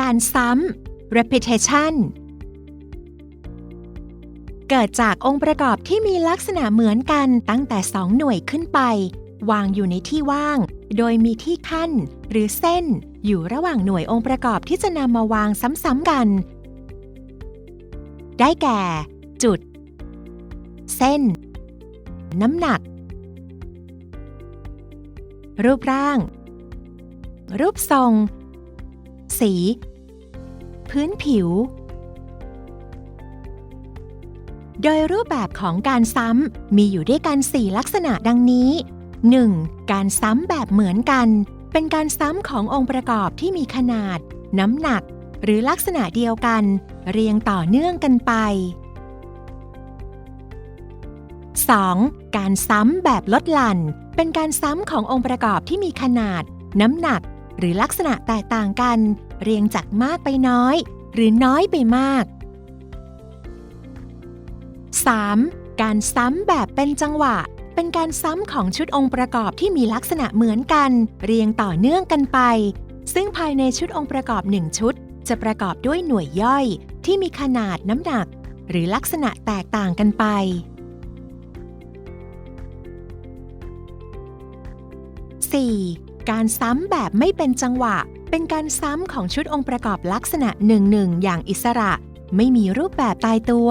การซ้ำ repetition เกิดจากองค์ประกอบที่มีลักษณะเหมือนกันตั้งแต่ 2 หน่วยขึ้นไป วางอยู่ในที่ว่าง โดยมีที่ขั้น หรือเส้น อยู่ระหว่างหน่วยองค์ประกอบที่จะนำมาวางซ้ำๆกัน ได้แก่ จุด เส้น น้ำหนัก รูปร่าง รูปทรง สี พื้นผิว โดยรูปแบบของการซ้ำมีอยู่ด้วยกัน 4 ลักษณะดังนี้ 1. การซ้ำแบบเหมือนกัน เป็นการซ้ำขององค์ประกอบที่มีขนาด น้ำหนัก หรือลักษณะเดียวกัน เรียงต่อเนื่องกันไป 2. การซ้ำแบบลดหลั่น เป็นการซ้ำขององค์ประกอบที่มีขนาด น้ำหนัก หรือลักษณะแตกต่างกัน เรียงจากมากไปน้อย หรือน้อยไปมาก 3. การซ้ำแบบเป็นจังหวะ เป็นการซ้ำของชุดองค์ประกอบที่มีลักษณะเหมือนกัน เรียงต่อเนื่องกันไป ซึ่งภายในชุดองค์ประกอบหนึ่งชุด จะประกอบด้วยหน่วยย่อย ที่มีขนาดน้ำหนัก หรือลักษณะแตกต่างกันไป 4. การซ้ำแบบไม่เป็นจังหวะ เป็นการซ้ำของชุดองค์ประกอบลักษณะหนึ่งๆอย่างอิสระ ไม่มีรูปแบบตายตัว